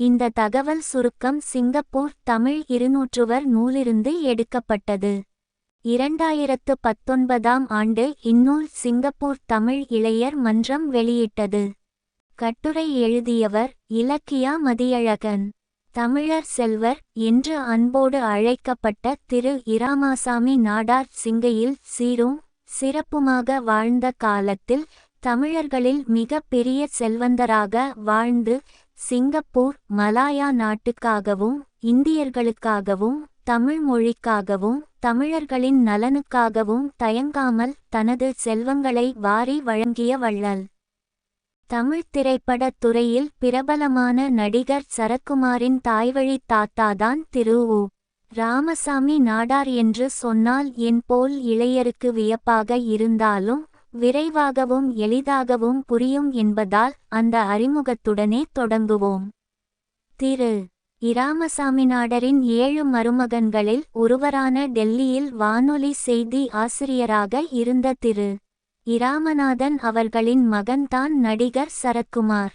இந்த தகவல் சுருக்கம் சிங்கப்பூர் தமிழ் இருநூற்றுவர் நூலிருந்து எடுக்கப்பட்டது. இரண்டாயிரத்து பத்தொன்பதாம் ஆண்டு இந்நூல் சிங்கப்பூர் தமிழ் இளையர் மன்றம் வெளியிட்டது. கட்டுரை எழுதியவர் இலக்கியா மதியழகன். தமிழர் செல்வர் என்று அன்போடு அழைக்கப்பட்ட திரு. இராமாசாமி நாடார் சிங்கையில் சீரும் சிறப்புமாக வாழ்ந்த காலத்தில் தமிழர்களில் மிக பெரிய செல்வந்தராக வாழ்ந்து சிங்கப்பூர் மலாயா நாட்டுக்காகவும் இந்தியர்களுக்காகவும் தமிழ் மொழிக்காகவும் தமிழர்களின் நலனுக்காகவும் தயங்காமல் தனது செல்வங்களை வாரி வழங்கிய வள்ளல் தமிழ் திரைப்படத் துறையில் பிரபலமான நடிகர் சரத்குமாரின் தாய்வழி தாத்தாதான் திரு உ. ராமசாமி நாடார் என்று சொன்னால் என் போல் இளையருக்கு வியப்பாக இருந்தாலும் விரைவாகவும் எளிதாகவும் புரியும் என்பதால் அந்த அறிமுகத்துடனே தொடங்குவோம். திரு. இராமசாமி நாடரின் ஏழு மருமகன்களில் ஒருவரான டெல்லியில் வானொலி செய்தி ஆசிரியராக இருந்த திரு. இராமநாதன் அவர்களின் மகன்தான் நடிகர் சரத்குமார்.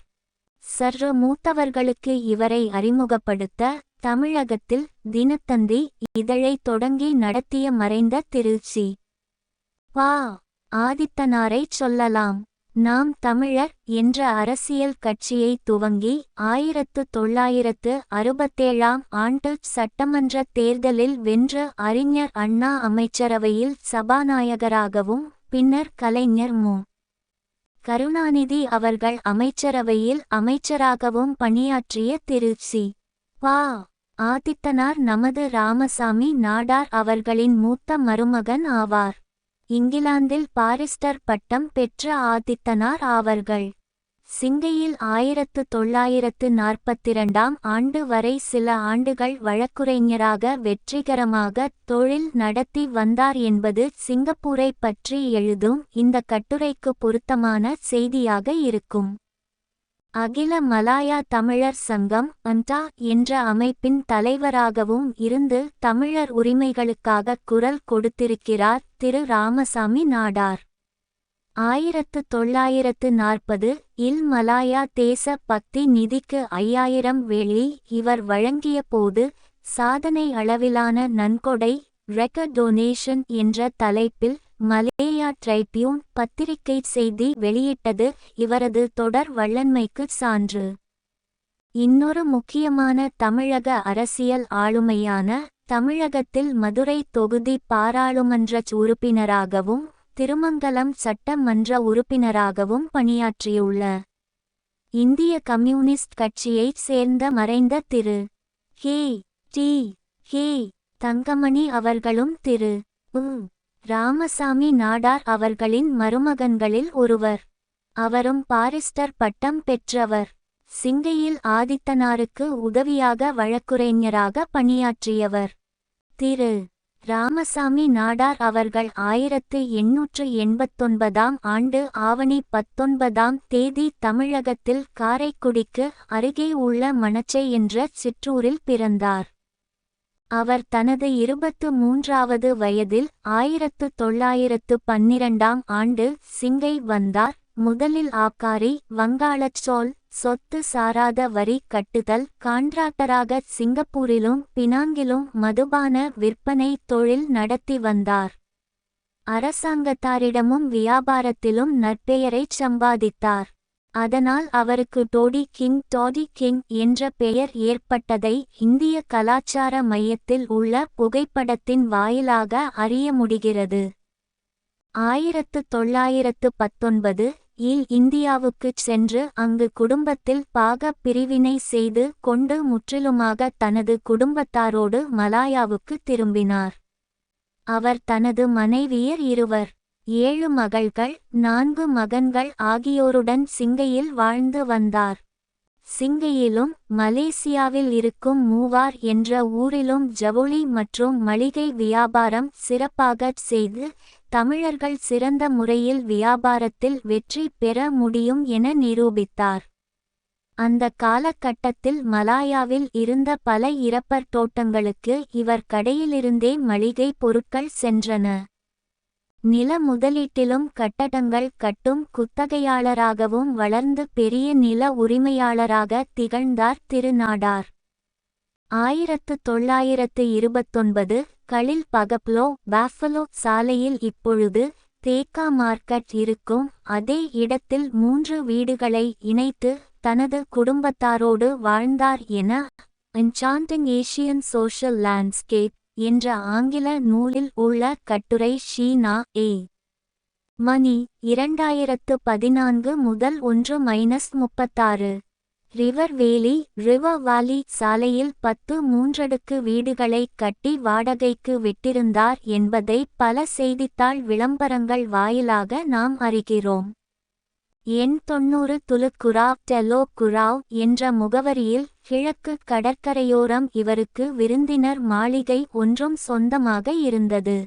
சற்று மூத்தவர்களுக்கு இவரை அறிமுகப்படுத்த தமிழகத்தில் தினத்தந்தி இதழை தொடங்கி நடத்திய மறைந்த திருச்சி. பா. ஆதித்தனாரைச் சொல்லலாம். நாம் தமிழர் என்ற அரசியல் கட்சியை துவங்கி ஆயிரத்து தொள்ளாயிரத்து அறுபத்தேழாம் ஆண்டு சட்டமன்ற தேர்தலில் வென்று அறிஞர் அண்ணா அமைச்சரவையில் சபாநாயகராகவும் பின்னர் கலைஞர் மு. கருணாநிதி அவர்கள் அமைச்சரவையில் அமைச்சராகவும் பணியாற்றிய திருச்சி பா. ஆதித்தனார் நமது ராமசாமி நாடார் அவர்களின் மூத்த மருமகன் ஆவார். இங்கிலாந்தில் பாரிஸ்டர் பட்டம் பெற்ற ஆதித்தனார் ஆவர்கள். சிங்கையில் ஆயிரத்து தொள்ளாயிரத்து நாற்பத்திரண்டாம் ஆண்டு வரை சில ஆண்டுகள் வழக்குரைஞராக வெற்றிகரமாக தொழில் நடத்தி வந்தார் என்பது சிங்கப்பூரை பற்றி எழுதும் இந்த கட்டுரைக்கு பொருத்தமான செய்தியாக இருக்கும். அகில மலாயா தமிழர் சங்கம் அண்டா என்ற அமைப்பின் தலைவராகவும் இருந்து தமிழர் உரிமைகளுக்காக குரல் கொடுத்திருக்கிறார் திரு. ராமசாமி நாடார். ஆயிரத்து தொள்ளாயிரத்து நாற்பது இல் மலாயா தேச பக்தி நிதிக்கு ஐயாயிரம் வெள்ளி இவர் வழங்கிய போது சாதனை அளவிலான நன்கொடை ரெக்க டொனேஷன் என்ற தலைப்பில் மலேயா ட்ரைபியூன் பத்திரிகை செய்தி வெளியிட்டது இவரது தொடர் வல்லன்மைக்கு சான்று. இன்னொரு முக்கியமான தமிழக அரசியல் ஆளுமையான தமிழகத்தில் மதுரை தொகுதி பாராளுமன்ற உறுப்பினராகவும் திருமங்கலம் சட்டமன்ற உறுப்பினராகவும் பணியாற்றியுள்ள இந்திய கம்யூனிஸ்ட் கட்சியைச் சேர்ந்த மறைந்த திரு. ஹே டி. ஹே தங்கமணி அவர்களும் திரு. உ. ராமசாமி நாடார் அவர்களின் மருமகன்களில் ஒருவர். அவரும் பாரிஸ்டர் பட்டம் பெற்றவர். சிங்கையில் ஆதித்தனாருக்கு உதவியாக வழக்குரைஞராக பணியாற்றியவர். திரு. ராமசாமி நாடார் அவர்கள் ஆயிரத்து எண்ணூற்று எண்பத்தொன்பதாம் ஆண்டு ஆவணி பத்தொன்பதாம் தேதி தமிழகத்தில் காரைக்குடிக்கு அருகே உள்ள மணச்சை என்ற சிற்றூரில் பிறந்தார். அவர் தனது இருபத்து மூன்றாவது வயதில் ஆயிரத்து தொள்ளாயிரத்து பன்னிரண்டாம் ஆண்டு சிங்கை வந்தார். முதலில் ஆக்காரி வங்காளச்சோல் சொத்து சாராத வரி கட்டுதல் கான்ட்ராக்டராக சிங்கப்பூரிலும் பினாங்கிலும் மதுபான விற்பனை தொழில் நடத்தி வந்தார். அரசாங்கத்தாரிடமும் வியாபாரத்திலும் நற்பெயரைச் சம்பாதித்தார். அதனால் அவருக்கு டோடி கிங் டோடி கிங் என்ற பெயர் ஏற்பட்டதை இந்திய கலாச்சார மையத்தில் உள்ள புகைப்படத்தின் வாயிலாக அறிய முடிகிறது. ஆயிரத்து தொள்ளாயிரத்து பத்தொன்பது இல் இந்தியாவுக்குச் சென்று அங்கு குடும்பத்தில் பாக பிரிவினை செய்து கொண்டு முற்றிலுமாக தனது குடும்பத்தாரோடு மலாயாவுக்கு திரும்பினார். அவர் தனது மனைவியர் இருவர். ஏழு மகள்கள் நான்கு மகன்கள் ஆகியோருடன் சிங்கையில் வாழ்ந்து வந்தார். சிங்கையிலும் மலேசியாவில் இருக்கும் மூவார் என்ற ஊரிலும் ஜவுளி மற்றும் மளிகை வியாபாரம் சிறப்பாகச் செய்து தமிழர்கள் சிறந்த முறையில் வியாபாரத்தில் வெற்றி பெற முடியும் என நிரூபித்தார். அந்த காலகட்டத்தில் மலாயாவில் இருந்த பல இறப்பர் தோட்டங்களுக்கு இவர் கடையிலிருந்தே மளிகை பொருட்கள் சென்றன. நில முதலீட்டிலும் கட்டடங்கள் கட்டும் குத்தகையாளராகவும் வளர்ந்து பெரிய நில உரிமையாளராக திகழ்ந்தார் திருநாடார். ஆயிரத்து தொள்ளாயிரத்து இருபத்தொன்பது களில் பகப்லோ பாஃபலோ சாலையில் இப்பொழுது தேக்கா மார்க்கெட் இருக்கும். அதே இடத்தில் மூன்று வீடுகளை இணைத்து தனது குடும்பத்தாரோடு வாழ்ந்தார் என என்சாண்டிங் ஏஷியன் சோஷியல் லேண்ட்ஸ்கேப் என்ற ஆங்கில நூலில் உள்ள கட்டுரை ஷீனா ஏ. மணி இரண்டாயிரத்து பதினான்கு முதல் ஒன்று மைனஸ் முப்பத்தாறு. ரிவர் வேலி ரிவர் வாலி சாலையில் பத்து மூன்றடுக்கு வீடுகளை கட்டி வாடகைக்கு விட்டிருந்தார் என்பதை பல செய்தித்தாள் விளம்பரங்கள் வாயிலாக நாம் அறிகிறோம். எண் தொன்னூறு துலுக்குராவ் டெலோ குராவ் என்ற முகவரியில் கிழக்கு கடற்கரையோரம் இவருக்கு விருந்தினர் மாளிகை ஒன்றும் சொந்தமாக இருந்தது.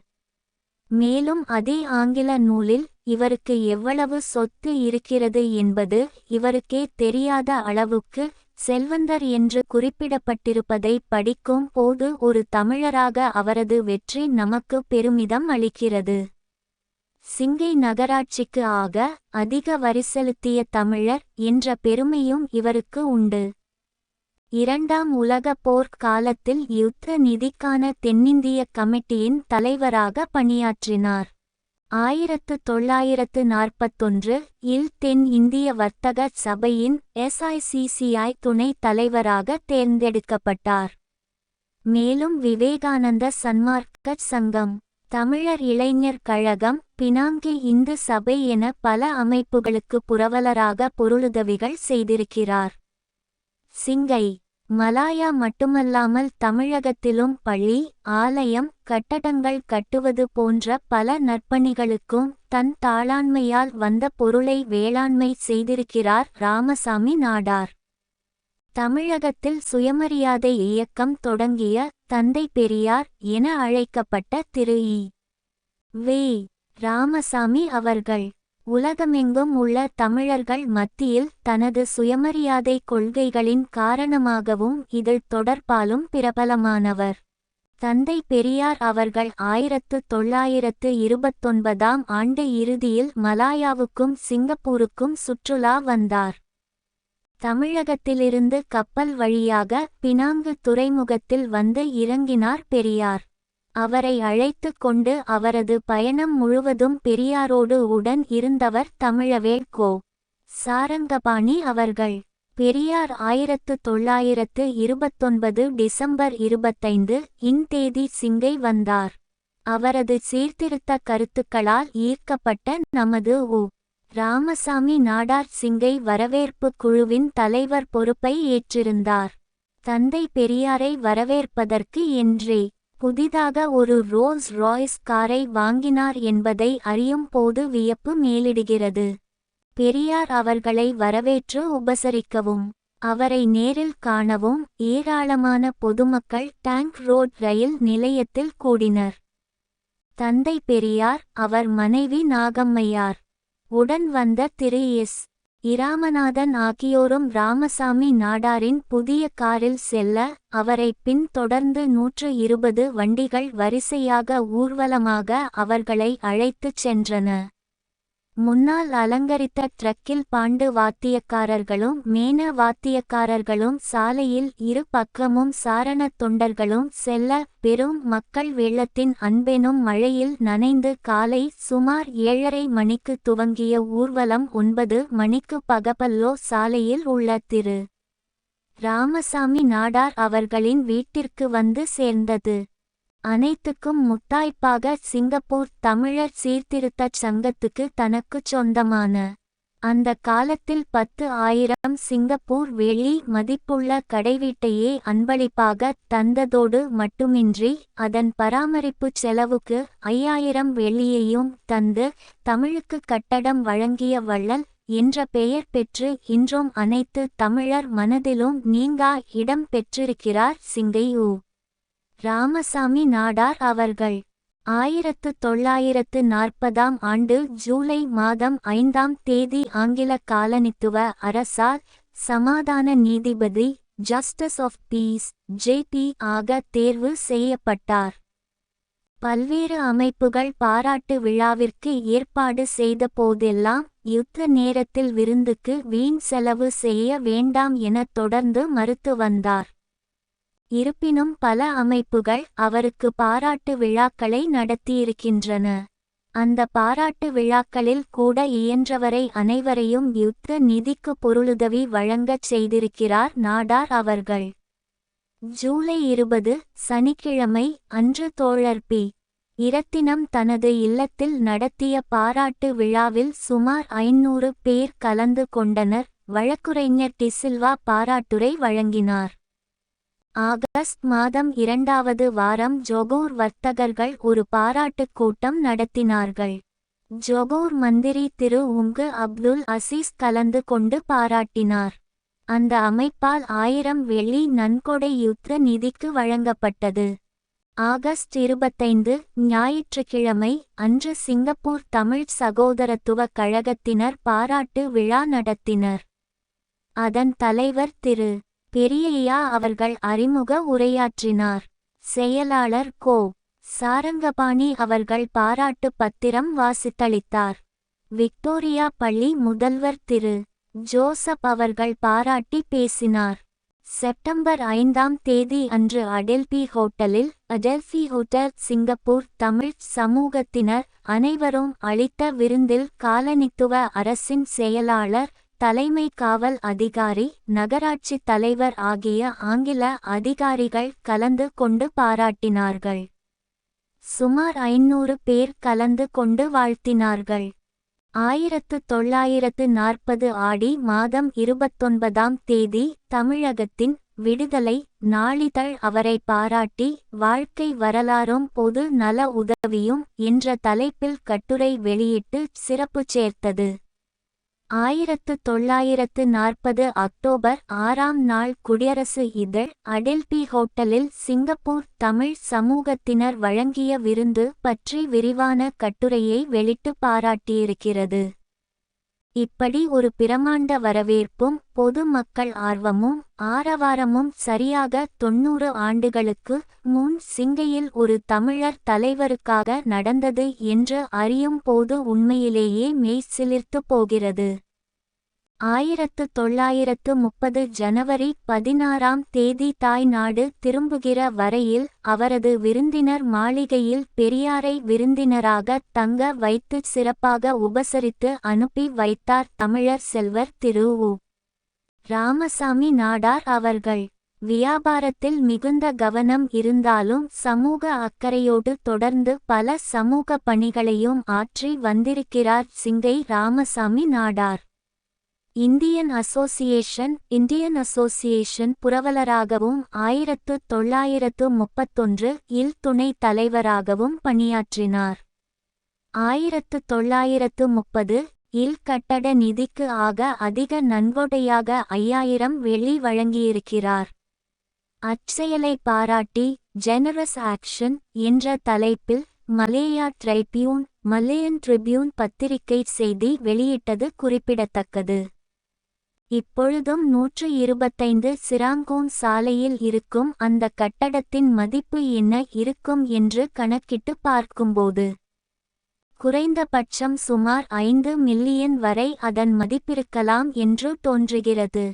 மேலும் அதே ஆங்கில நூலில் இவருக்கு எவ்வளவு சொத்து இருக்கிறது என்பது இவருக்கே தெரியாத அளவுக்கு செல்வந்தர் என்று குறிப்பிடப்பட்டிருப்பதை படிக்கும் போது ஒரு தமிழராக அவரது வெற்றி நமக்கு பெருமிதம் அளிக்கிறது. சிங்கை நகராட்சிக்கு ஆக அதிக வரி செலுத்திய தமிழர் என்ற பெருமையும் இவருக்கு உண்டு. இரண்டாம் உலகப் போர் காலத்தில் யுத்த நிதிக்கான தென்னிந்திய கமிட்டியின் தலைவராக பணியாற்றினார். ஆயிரத்து தொள்ளாயிரத்து நாற்பத்தொன்று இல் தென் இந்திய வர்த்தக சபையின் எஸ்ஐசிசிஐ துணைத் தலைவராக தேர்ந்தெடுக்கப்பட்டார். மேலும் விவேகானந்த சன்மார்க்க சங்கம் தமிழர் இளைஞர் கழகம் பினாங்கி இந்து சபை என பல அமைப்புகளுக்கு புரவலராக பொருளுதவிகள் செய்திருக்கிறார். சிங்கை மலாயா மட்டுமல்லாமல் தமிழகத்திலும் பள்ளி ஆலயம் கட்டடங்கள் கட்டுவது போன்ற பல நற்பணிகளுக்கும் தன் தாளாண்மையால் வந்த பொருளை வேளாண்மை செய்திருக்கிறார் ராமசாமி நாடார். தமிழகத்தில் சுயமரியாதை இயக்கம் தொடங்கிய தந்தை பெரியார் என அழைக்கப்பட்ட திரு. இ. வே. ராமசாமி அவர்கள் உலகமெங்கும் உள்ள தமிழர்கள் மத்தியில் தனது சுயமரியாதை கொள்கைகளின் காரணமாகவும் இதில் தொடர்பாலும் பிரபலமானவர். தந்தை பெரியார் அவர்கள் ஆயிரத்து தொள்ளாயிரத்து இருபத்தொன்பதாம் ஆண்டு இறுதியில் மலாயாவுக்கும் சிங்கப்பூருக்கும் சுற்றுலா வந்தார். தமிழகத்திலிருந்து கப்பல் வழியாக பினாங்கு துறைமுகத்தில் வந்து இறங்கினார் பெரியார். அவரை அழைத்து கொண்டு அவரது பயணம் முழுவதும் பெரியாரோடு உடன் இருந்தவர் தமிழவேல் கோ. சாரங்கபாணி அவர்கள். பெரியார் ஆயிரத்து தொள்ளாயிரத்து இருபத்தொன்பது டிசம்பர் இருபத்தைந்து இன் தேதி சிங்கை வந்தார். அவரது சீர்திருத்த கருத்துக்களால் ஈர்க்கப்பட்ட நமது உ. ராமசாமி நாடார் சிங்கை வரவேற்பு குழுவின் தலைவர் பொறுப்பை ஏற்றிருந்தார். தந்தை பெரியாரை வரவேற்பதற்கு என்றே புதிதாக ஒரு ரோல்ஸ் ராய்ஸ் காரை வாங்கினார் என்பதை அறியும் போது வியப்பு மேலிடுகிறது. பெரியார் அவர்களை வரவேற்று உபசரிக்கவும் அவரை நேரில் காணவும் ஏராளமான பொதுமக்கள் டேங்க் ரோட் ரயில் நிலையத்தில் கூடினர். தந்தை பெரியார் அவர் மனைவி நாகம்மையார் உடன் வந்த திரு எஸ். இராமநாதன் ஆகியோரும் ராமசாமி நாடாரின் புதிய காரில் செல்ல அவரை பின் தொடர்ந்து நூற்று இருபது வண்டிகள் வரிசையாக ஊர்வலமாக அவர்களை அழைத்துச் சென்றன. முன்னால் அலங்கரித்த ட்ரக்கில் பாண்டு வாத்தியக்காரர்களும் மேன வாத்தியக்காரர்களும் சாலையில் இரு பக்கமும் சாரணத் தொண்டர்களும் செல்ல பெரும் மக்கள் வெள்ளத்தின் அன்பெனும் மழையில் நனைந்து காலை சுமார் ஏழரை மணிக்கு துவங்கிய ஊர்வலம் ஒன்பது மணிக்கு பகபல்லோ சாலையில் உள்ள திரு. ராமசாமி நாடார் அவர்களின் வீட்டிற்கு வந்து சேர்ந்தது. அனைத்துக்கும் முத்தாய்ப்பாக சிங்கப்பூர் தமிழர் சீர்திருத்தச் சங்கத்துக்கு தனக்குச் சொந்தமான அந்த காலத்தில் பத்து ஆயிரம் சிங்கப்பூர் வெளி மதிப்புள்ள கடைவீட்டையே அன்பளிப்பாக தந்ததோடு மட்டுமின்றி அதன் பராமரிப்புச் செலவுக்கு ஐயாயிரம் வெள்ளியையும் தந்து தமிழுக்கு கட்டடம் வழங்கிய வள்ளல் என்ற பெயர் பெற்று இன்றும் அனைத்து தமிழர் மனதிலும் நீங்கா இடம் பெற்றிருக்கிறார் சிங்கையூ ராமசாமி நாடார் அவர்கள். ஆயிரத்து தொள்ளாயிரத்து நாற்பதாம் ஆண்டு ஜூலை மாதம் ஐந்தாம் தேதி ஆங்கில காலனித்துவ அரசால் சமாதான நீதிபதி ஜஸ்டிஸ் ஆஃப் பீஸ் ஜேபி ஆக தேர்வு செய்யப்பட்டார். பல்வேறு அமைப்புகள் பாராட்டு விழாவிற்கு ஏற்பாடு செய்த போதெல்லாம் யுத்த நேரத்தில் விருந்துக்கு வீண் செலவு செய்ய வேண்டாம் என தொடர்ந்து மறுத்து வந்தார். இருப்பினும் பல அமைப்புகள் அவருக்கு பாராட்டு விழாக்களை நடத்தியிருக்கின்றன. அந்த பாராட்டு விழாக்களில் கூட இயன்றவரை அனைவரையும் யுத்த நிதிக்கு பொருளுதவி வழங்கச் செய்திருக்கிறார் நாடார் அவர்கள். ஜூலை இருபது சனிக்கிழமை அன்று தோழர் பி. இரத்தினம் தனது இல்லத்தில் நடத்திய பாராட்டு விழாவில் சுமார் ஐநூறு பேர் கலந்து கொண்டனர். வழக்குரைஞர் டிசில்வா பாராட்டுரை வழங்கினார். ஆகஸ்ட் மாதம் இரண்டாவது வாரம் ஜொகூர் வர்த்தகர்கள் ஒரு பாராட்டுக் கூட்டம் நடத்தினார்கள். ஜொகோர் மந்திரி திரு உங்கு அப்துல் அசீஸ் கலந்து கொண்டு பாராட்டினார். அந்த அமைப்பால் ஆயிரம் வெள்ளி நன்கொடை யுத்த நிதிக்கு வழங்கப்பட்டது. ஆகஸ்ட் இருபத்தைந்து ஞாயிற்றுக்கிழமை அன்று சிங்கப்பூர் தமிழ் சகோதரத்துவ கழகத்தினர் பாராட்டு விழா நடத்தினர். அதன் தலைவர் திரு. பெரியய்யா அவர்கள் அறிமுக உரையாற்றினார். செயலாளர் கோ. சாரங்கபாணி அவர்கள் பாராட்டு பத்திரம் வாசித்தளித்தார். விக்டோரியா பள்ளி முதல்வர் திரு. ஜோசப் அவர்கள் பாராட்டி பேசினார். செப்டம்பர் ஐந்தாம் தேதி அன்று அடெல்பி ஹோட்டலில் அடெல்பி ஹோட்டல் சிங்கப்பூர் தமிழ் சமூகத்தினர் அனைவரும் அளித்த விருந்தில் காலனித்துவ அரசின் செயலாளர் தலைமை காவல் அதிகாரி நகராட்சி தலைவர் ஆகிய ஆங்கில அதிகாரிகள் கலந்து கொண்டு பாராட்டினார்கள். சுமார் ஐநூறு பேர் கலந்து கொண்டு வாழ்த்தினார்கள். ஆயிரத்து தொள்ளாயிரத்து நாற்பது ஆடி மாதம் இருபத்தொன்பதாம் தேதி தமிழகத்தின் விடுதலை நாளிதழ் அவரை பாராட்டி வாழ்க்கை வரலாறும் பொது நல உதவியும் என்ற தலைப்பில் கட்டுரை வெளியிட்டு சிறப்பு சேர்த்தது. ஆயிரத்து தொள்ளாயிரத்து நாற்பது அக்டோபர் ஆறாம் நாள் குடியரசு இதழ் அடெல்பி ஹோட்டலில் சிங்கப்பூர் தமிழ் சமூகத்தினர் வழங்கிய விருந்து பற்றி விரிவான கட்டுரையை வெளிட்டு பாராட்டியிருக்கிறது. இப்படி ஒரு பிரமாண்ட வரவேற்பும் பொது மக்கள் ஆர்வமும் ஆரவாரமும் சரியாக தொன்னூறு ஆண்டுகளுக்கு முன் சிங்கையில் ஒரு தமிழர் தலைவருக்காக நடந்தது என்று அறியும் போது உண்மையிலேயே மெய்சிலிர்த்து போகிறது. ஆயிரத்து தொள்ளாயிரத்து முப்பது ஜனவரி பதினாறாம் தேதி தாய் நாடு திரும்புகிற வரையில் அவரது விருந்தினர் மாளிகையில் பெரியாரை விருந்தினராக தங்க வைத்து சிறப்பாக உபசரித்து அனுப்பி வைத்தார் தமிழர் செல்வர் திரு உ. ராமசாமி நாடார் அவர்கள் வியாபாரத்தில் மிகுந்த கவனம் இருந்தாலும் சமூக அக்கறையோடு தொடர்ந்து பல சமூக பணிகளையும் ஆற்றி வந்திருக்கிறார் Singai Ramasamy Nadar Indian association Indian association புரவலராகவும் ஆயிரத்து தொள்ளாயிரத்து முப்பத்தொன்று இல் துணைத் தலைவராகவும் பணியாற்றினார். ஆயிரத்து தொள்ளாயிரத்து முப்பது இல் கட்டட நிதிக்கு ஆக அதிக நன்கொடையாக ஐயாயிரம் வெள்ளி வழங்கியிருக்கிறார். அச்செயலை பாராட்டி ஜெனரஸ் ஆக்ஷன் என்ற தலைப்பில் மலேயா ட்ரைபியூன் மலேயன் ட்ரிபியூன் பத்திரிகை செய்தி வெளியிட்டது குறிப்பிடத்தக்கது. இப்பொழுதும் நூற்று இருபத்தைந்து சிராங்கோன் சாலையில் இருக்கும் அந்த கட்டடத்தின் மதிப்பு என்ன இருக்கும் என்று கணக்கிட்டு பார்க்கும்போது குறைந்தபட்சம் சுமார் ஐந்து மில்லியன் வரை அதன் மதிப்பிருக்கலாம் என்று தோன்றுகிறது.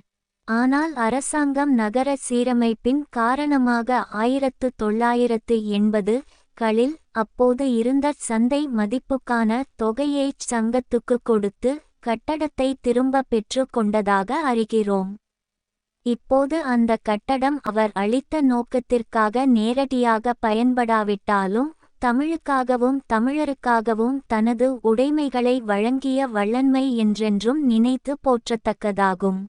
ஆனால் அரசாங்கம் நகர சீரமைப்பின் காரணமாக ஆயிரத்து தொள்ளாயிரத்து எண்பது களில் அப்போது இருந்த சந்தை மதிப்புக்கான தொகையைச் சங்கத்துக்கு கொடுத்து கட்டடத்தை திரும்ப பெற்று கொண்டதாக அறிகிறோம். இப்போது அந்த கட்டடம் அவர் அளித்த நோக்கத்திற்காக நேரடியாக பயன்படாவிட்டாலும் தமிழுக்காகவும் தமிழருக்காகவும் தனது உடைமைகளை வழங்கிய வள்ளன்மை என்றென்றும் நினைத்து போற்றத்தக்கதாகும்.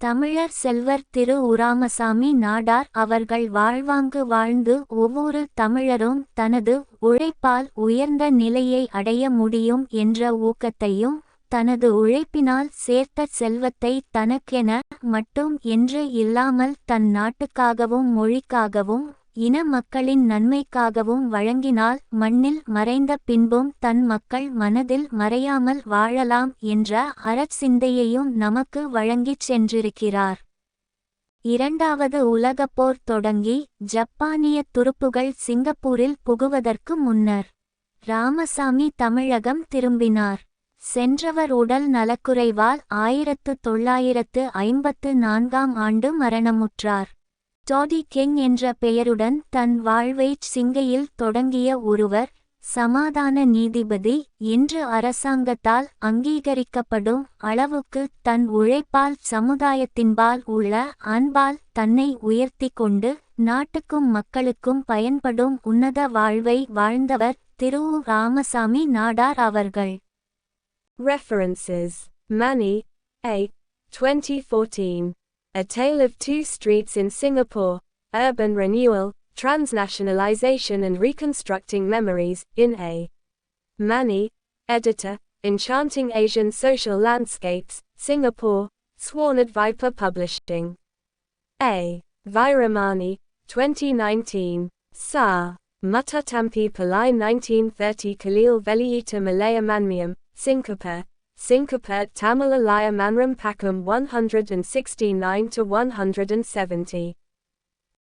தமிழர் செல்வர் திரு. உராமசாமி நாடார் அவர்கள் வாழ்வாங்கு வாழ்ந்து ஒவ்வொரு தமிழரும் தனது உழைப்பால் உயர்ந்த நிலையை அடைய முடியும் என்ற ஊக்கத்தையும் தனது உழைப்பினால் சேர்த்த செல்வத்தை தனக்கென மட்டும் என்று இல்லாமல் தன் நாட்டுக்காகவும் மொழிக்காகவும் இன மக்களின் நன்மைக்காகவும் வழங்கினால் மண்ணில் மறைந்த பின்பும் தன் மக்கள் மனதில் மறையாமல் வாழலாம் என்ற அறச்சிந்தையையும் நமக்கு வழங்கிச் சென்றிருக்கிறார். இரண்டாவது உலகப் போர் தொடங்கி ஜப்பானிய துருப்புகள் சிங்கப்பூரில் புகுவதற்கு முன்னர் ராமசாமி தமிழகம் திரும்பினார். சென்றவர் உடல் நலக்குறைவால் ஆயிரத்து தொள்ளாயிரத்து ஐம்பத்து நான்காம் ஆண்டு மரணமுற்றார். டாடி கெங் என்ற பெயருடன் தன் வாழ்வைச் சிங்கையில் தொடங்கிய ஒருவர் சமாதான நீதிபதி இன்று அரசாங்கத்தால் அங்கீகரிக்கப்படும் அளவுக்கு தன் உழைப்பால் சமுதாயத்தின்பால் உள்ள அன்பால் தன்னை உயர்த்தி கொண்டு நாட்டுக்கும் மக்களுக்கும் பயன்படும் உன்னத வாழ்வை வாழ்ந்தவர் திரு. ராமசாமி நாடார் அவர்கள். References Mani, A. 2014. A Tale of Two Streets in Singapore Urban Renewal, Transnationalization and Reconstructing Memories, in A. Mani, Editor, Enchanting Asian Social Landscapes, Singapore, Sworned Viper Publishing. A. Viramani, 2019. Sa. Mutatampi Palai 1930 Khalil Veliita Malaya Manmiam, Syncope, Syncope Tamil Alaya Manram Pakam 169 to 170.